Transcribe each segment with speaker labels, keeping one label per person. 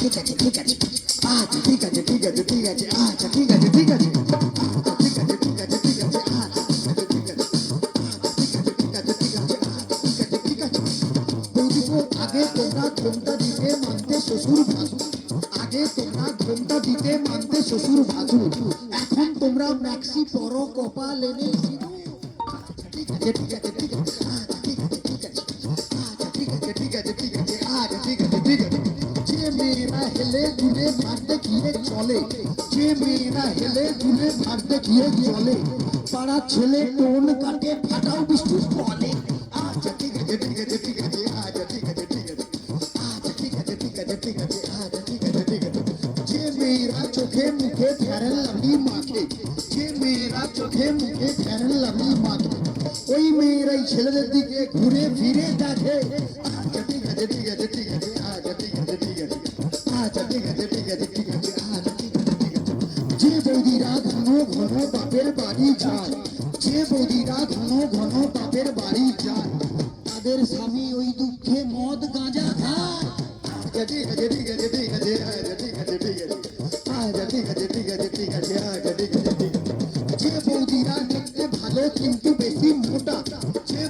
Speaker 1: ঠিক আছে ঠিক আছে আচ্ছা ঠিক আছে ঠিক আছে ঠিক আছে আচ্ছা ঠিক আছে ঠিক আছে আচ্ছা, আচ্ছা আচ্ছা, আচ্ছা, আগে তোমরা ঘোমটা মানতে শ্বশুর ভাসুর আগে তোমরা ঘোমটা মানতে শ্বশুর ভাসুর এখন তোমরা ম্যাক্সি পরো কপাল এনে আচ্ছা, ঠিক আছে ঠিক আছে আচ্ছা ঠিক আছে হেলে দুলে মারতে গিয়ে চলে যে মেয়েরা হেলে দুলে মারতে গিয়ে চলে পাড়া ছেলে টোন কাটে ফাটাও বৃষ্টি বলে আচ্ছা ঠিক আছে ঠিক আছে ঠিক আছে আচ্ছা ঠিক আছে ঠিক আছে আচ্ছা ঠিক আছে ঠিক আছে ঠিক আছে আচ্ছা ঠিক আছে ঠিক আছে যে মেয়েরা চোখে মুখে ফেরেন লাভলি মাখে যে মেয়েরা চোখে মুখে ফেরেন লাভলি মাখে ওই মেয়েরাই ছেলেদের দিকে ঘুরে ফিরে দেখে আচ্ছা ঠিক আছে ঠিক আছে ঠিক আছে আচ্ছা ঠিক আছে ঠিক আছে ঠিক আছে আচ্ছা ঠিক আছে ঠিক আছে যে বৌদিরা ঘন ঘন বাপের বাড়ি যায় যে বৌদিরা ঘন ঘন বাপের বাড়ি যায় তাদের স্বামী ওই দুঃখে মদ গাঁজা খায় আচ্ছা ঠিক আছে ঠিক আছে ঠিক আছে আচ্ছা ঠিক আছে ঠিক আছে আচ্ছা ঠিক আছে ঠিক আছে ঠিক আছে আচ্ছা ঠিক আছে ঠিক আছে যে বৌদিরা দেখতে ভালো কিন্তু বেশি মোটা যে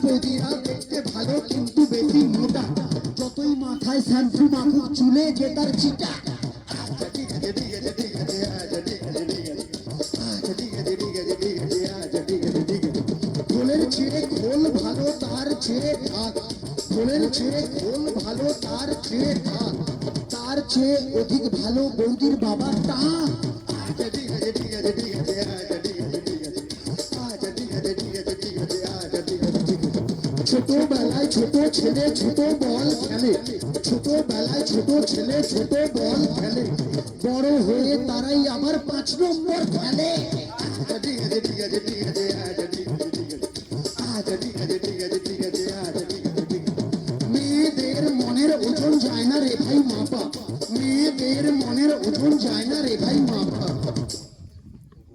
Speaker 1: ছেড়ে খোল ভালো তার ছেড়ে তার চেয়ে অধিক ভালো বৌদির বাবা টা ছোট ছেলে ছোট বল খেলে। ছোটবেলায় ছোট ছেলে, ছোট বল খেলে। বড় হয়ে তারাই আবার পাঁচ নম্বর খেলে। মেয়েদের মনের ওজন যায় না রে ভাই মাপা। মেয়েদের মনের ওজন যায় না রে ভাই মাপা।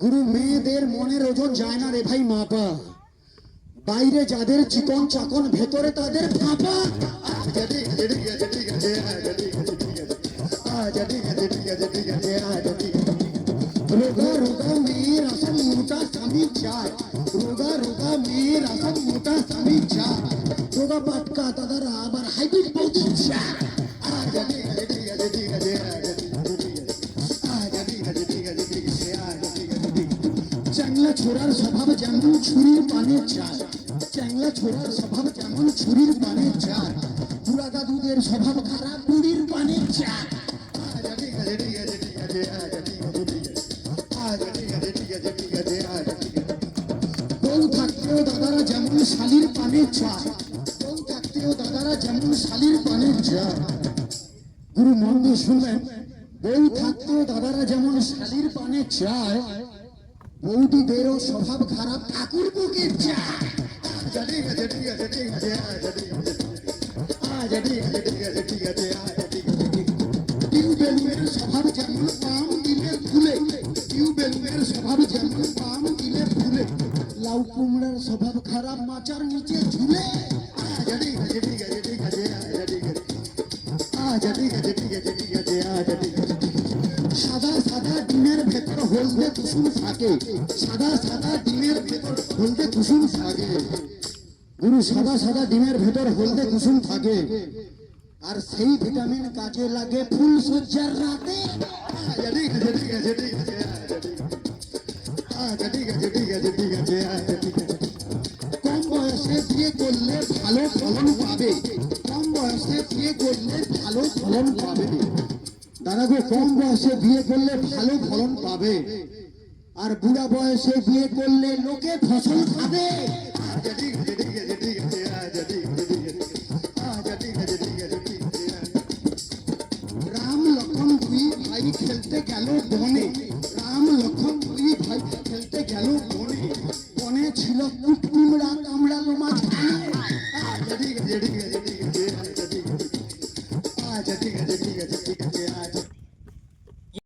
Speaker 1: গুরু, মেয়েদের মনের ওজন যায় না রে ভাই মাপা। বাইরে যাদের চিকন চাকন, ভেতরে তাদের ফাঁপা। রোগা রোগা, মেয়ের আসল মোটা, স্বামী চায় রোগা রোগা পাটকা দাদারা আবার হাইব্রিড বৌদি। চ্যাংলা ছোড়ার স্বভাব যেমন ছুরির পানে চায় চ্যাংলা ছোড়ার স্বভাব যেমন ছুরির পানে চায় বুড়া দাদুদের স্বভাব খারাপ বুড়ির পানে থাকতেও দাদারা যেমন শালির পানে চায় থাকতেও দাদারা যেমন শালির পানে চায় গুরু মন দিয়ে শুনবেন বউ থাকতেও দাদারা যেমন শালির পানে চায় বৌদিদেরও স্বভাব খারাপ ঠাকুর বুকে চায় ঠিক আছে ঠিক আছে ঠিক আছে ঠিক আছে ঠিক আছে ঠিক আছে ঠিক আছে ঠিক আছে ঠিক আছে টিউবেলের স্বভাব দিলে লাউ কুমড়ার স্বভাব খারাপ, মাচার নিচে ঝুলে। আচ্ছা ঠিক ঠিক আছে হলদে কুসুম থাকে, সাদা সাদা ডিমের ভেতর হলদে কুসুম থাকে। গুরু সাদা সাদা ডিমের ভেতর হলদে কুসুম থাকে। আর সেই ভিটামিন কাজে লাগে ফুল সজ্জার রাতে। ঠিক আছে ঠিক আছে ঠিক আছে ভালো ফলন পাবে। কম বয়সে বিয়ে করলে ভালো ফলন পাবে। তারা গো কম বয়সে বিয়ে করলে ভালো ফলন পাবে। আর বুড়া বয়সে বিয়ে করলে লোকে ফসল খাবে। রাম লক্ষণ দুই ভাই খেলতে গেল বনে। রাম লক্ষণ দুই ভাই খেলতে গেল বনে। বনে ছিল কুটকুমরা কামড়ালো মাছ